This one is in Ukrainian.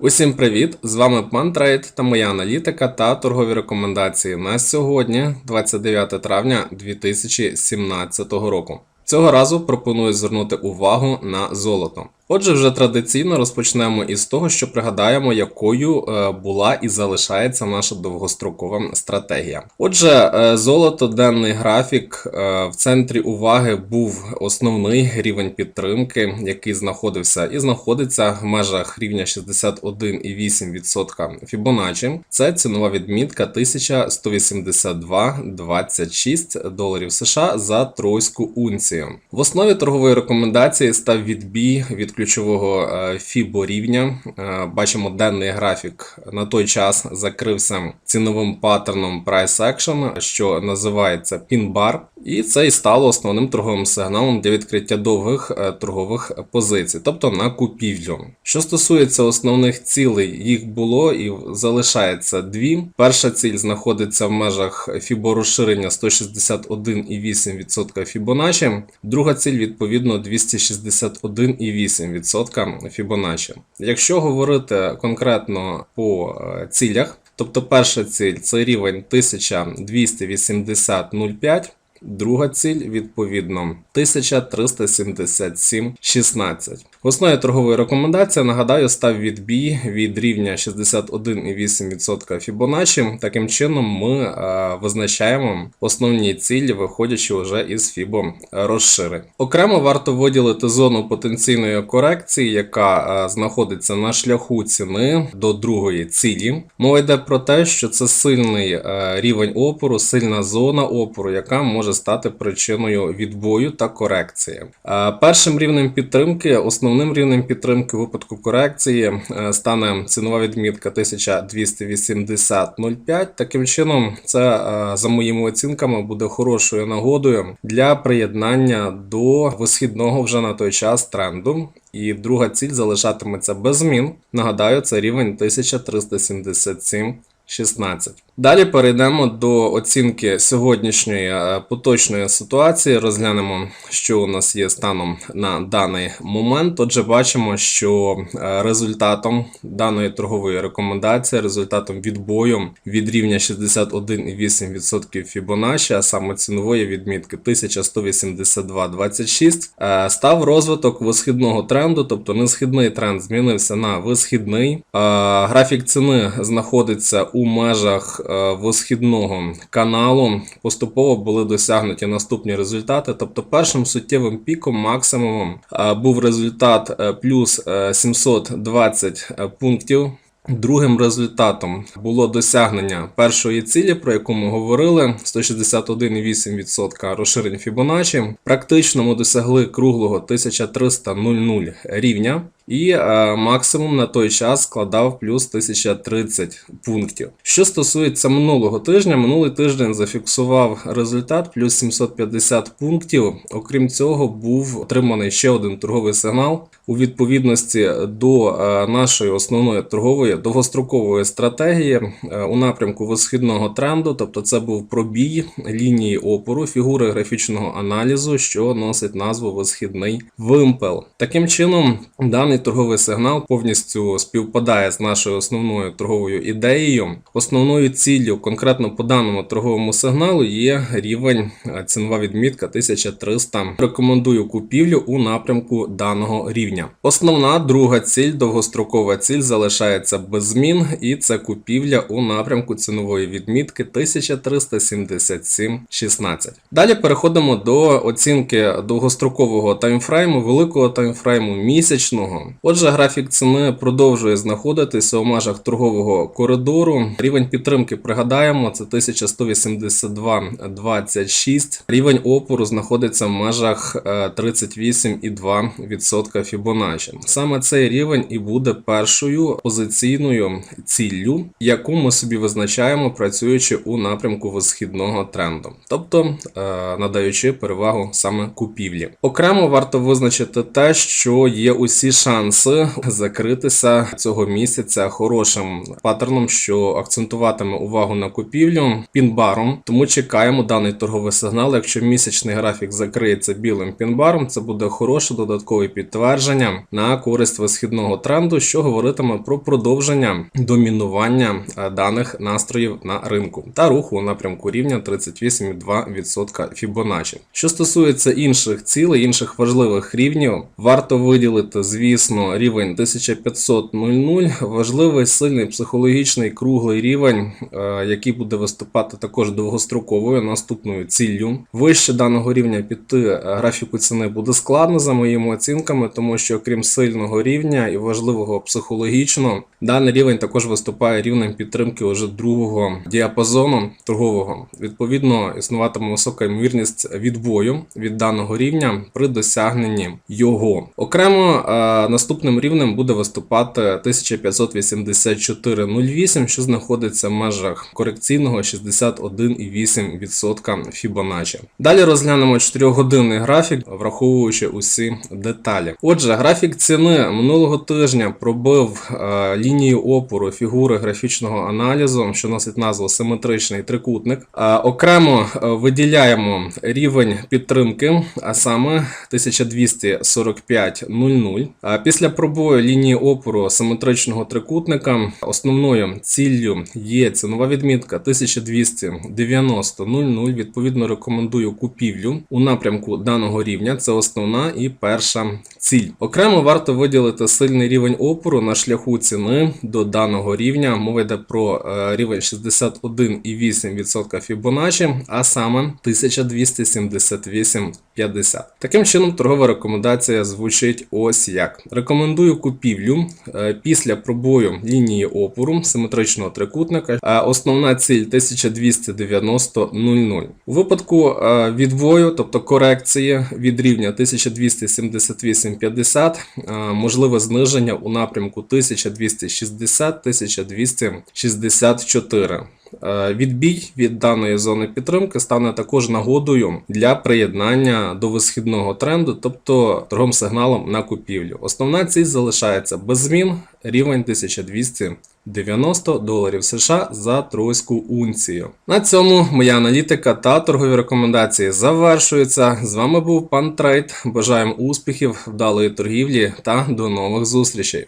Усім привіт! З вами PanTrade та моя аналітика та торгові рекомендації на сьогодні, 29 травня 2017 року. Цього разу пропоную звернути увагу на золото. Отже, вже традиційно розпочнемо із того, що пригадаємо, якою е, була і залишається наша довгострокова стратегія. Отже, е, золото, денний графік е, в центрі уваги був основний рівень підтримки, який знаходився і знаходиться в межах рівня 61,8% Fibonacci. Це цінова відмітка 1182,26 доларів США за тройську унцію. В основі торгової рекомендації став відбій від ключового е, FIBO рівня. Е, Бачимо денний графік на той час закрився ціновим паттерном Price Action, що називається PIN-bar. І це і стало основним торговим сигналом для відкриття довгих е, торгових позицій, тобто на купівлю. Що стосується основних цілей, їх було і залишається дві. Перша ціль знаходиться в межах FIBO розширення 161,8% Fibonacci. Друга ціль відповідно 261,8% Fibonacci. Якщо говорити конкретно по е, цілях, тобто перша ціль це рівень 1280,05, Друга ціль відповідно 1377,16. В основі торгової рекомендації, нагадаю, став відбій від рівня 61,8% Fibonacci. Таким чином, ми е, визначаємо основні цілі, виходячи вже із FIBO розширень. Окремо варто виділити зону потенційної корекції, яка е, знаходиться на шляху ціни до другої цілі. Мова йде про те, що це сильний е, рівень опору, сильна зона опору, яка може стати причиною відбою та корекції. Першим рівнем підтримки, основним рівнем підтримки випадку корекції е, стане цінова відмітка 1280,05. Таким чином, це е, за моїми оцінками буде хорошою нагодою для приєднання до висхідного вже на той час тренду. І друга ціль залишатиметься без змін. Нагадаю, це рівень 1377. 16. Далі перейдемо до оцінки сьогоднішньої е, поточної ситуації. Розглянемо, що у нас є станом на даний момент. Отже, бачимо, що е, результатом даної торгової рекомендації, результатом відбою від рівня 61,8% Fibonacci, а саме цінової відмітки 1182,26, е, став розвиток висхідного тренду, тобто несхідний тренд змінився на висхідний. Графік ціни знаходиться у межах е, висхідного каналу поступово були досягнуті наступні результати. Тобто, першим суттєвим піком, максимумом е, був результат е, плюс е, 720 пунктів. Другим результатом було досягнення першої цілі, про яку ми говорили: 161,8% розширень Fibonacci. Практично ми досягли круглого 1300,00 рівня. І е, максимум на той час складав плюс 1030 пунктів. Що стосується минулого тижня, минулий тиждень зафіксував результат плюс 750 пунктів. Окрім цього, був отриманий ще один торговий сигнал у відповідності до е, нашої основної торгової довгострокової стратегії е, у напрямку висхідного тренду. Тобто, це був пробій лінії опору, фігури графічного аналізу, що носить назву висхідний вимпел. Таким чином, даний торговий сигнал повністю співпадає з нашою основною торговою ідеєю. Основною ціллю конкретно по даному торговому сигналу є рівень е, цінова відмітка 1300. Рекомендую купівлю у напрямку даного рівня. Основна друга ціль, довгострокова ціль залишається без змін, і це купівля у напрямку цінової відмітки 1377,16. Далі переходимо до оцінки довгострокового таймфрейму, великого таймфрейму місячного. Отже, графік ціни продовжує знаходитися у межах торгового коридору. Рівень підтримки пригадаємо, це 1182,26. Рівень опору знаходиться в межах е, 38,2% Fibonacci. Саме цей рівень і буде першою позиційною ціллю, яку ми собі визначаємо, працюючи у напрямку висхідного тренду, тобто е, надаючи перевагу саме купівлі. Окремо варто визначити те, що є усі шанси шанси закритися цього місяця хорошим паттерном, що акцентуватиме увагу на купівлю пінбаром. Тому чекаємо даний торговий сигнал. Якщо місячний графік закриється білим пінбаром, це буде хороше додаткове підтвердження на користь висхідного тренду, що говоритиме про продовження домінування е, даних настроїв на ринку та руху у напрямку рівня 38,2% Fibonacci. Що стосується інших цілей, інших важливих рівнів, варто виділити, звісно, рівень 1500.00, важливий сильний психологічний круглий рівень, е, який буде виступати також довгостроковою наступною ціллю. Вище даного рівня піти е, графіку ціни буде складно за моїми оцінками, тому що крім сильного рівня і важливого психологічно, даний рівень також виступає рівнем підтримки уже другого діапазону торгового. Відповідно, існуватиме висока ймовірність відбою від даного рівня при досягненні його. Окремо е, наступним рівнем буде виступати 1584.08, що знаходиться в межах корекційного 61,8% Fibonacci. Далі розглянемо 4-годинний графік, враховуючи усі деталі. Отже, графік ціни минулого тижня пробив е, лінію опору фігури графічного аналізу, що носить назву симетричний трикутник. Окремо е, виділяємо рівень підтримки, а саме 1245.00. Е, Після пробою лінії опору симетричного трикутника основною ціллю є цінова відмітка 1290.00. Відповідно, рекомендую купівлю у напрямку даного рівня. Це основна і перша ціль. Окремо варто виділити сильний рівень опору на шляху ціни до даного рівня. Мова йде про е, рівень 61,8% Fibonacci, а саме 1278,50. Таким чином, торгова рекомендація звучить ось як. Рекомендую купівлю е, після пробою лінії опору симетричного трикутника. А основна ціль 1290.00. У випадку е, відбою, тобто корекції від рівня 1278.50, е, можливе зниження у напрямку 1260-1264. Е, Відбій від даної зони підтримки стане також нагодою для приєднання до висхідного тренду, тобто торговим сигналом на купівлю. Основна ціль залишається без змін рівень 1290 доларів США за тройську унцію. На цьому моя аналітика та торгові рекомендації завершуються. З вами був пан Трейд. Бажаємо успіхів, вдалої торгівлі та до нових зустрічей.